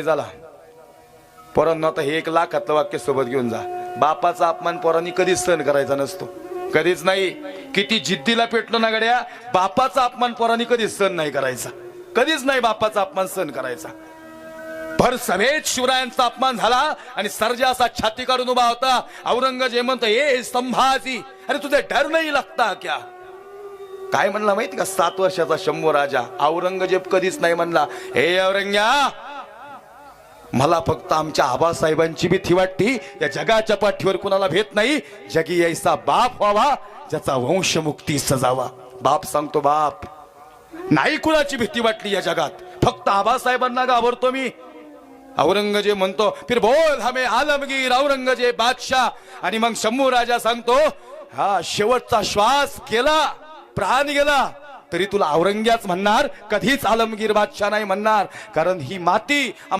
झाला. पोरांना आता हे एक लाखातलं वाक्य सोबत घेऊन जा. बापाचा अपमान पोरांनी कधीच सहन करायचा नसतो. कधीच नाही. किती जिद्दीला पेटलो ना गड्या? बापाचा अपमान पोरांनी कधीच सहन नाही करायचा. कधीच नाही बापाचा अपमान सहन करायचा. भर सभेत शिवरायांचा अपमान झाला आणि सर्जा असा छाती काढून उभा होता. औरंगजेब म्हणतो ए संभाजी अरे तुझे डर नाही लागता क्या? काय म्हणला माहिती का? सात वर्षाचा शंभू राजा औरंगजेब कधीच नाही म्हणला हे औरंग्या मला फक्त आमच्या आबासाहेबांची भीती वाटती. या जगाच्या पाठीवर कुणाला भेट नाही. जगी यायचा बाप व्हावा ज्याचा वंशमुक्ती सजावा. बाप सांगतो बाप नाही कुणाची भीती वाटली या जगात. फक्त आबासाहेबांना घाबरतो मी. औरंगजेब म्हणतो फिर बोल हमे आलमगीर औरंगजेब बादशाह. आणि मग शंभू राजा सांगतो हा शेवटचा श्वास गेला प्राण गेला. तरी तुला औरंग्याच म्हणणार कधीच आलमगीर बादशाह नाही म्हणणार. कारण ही माती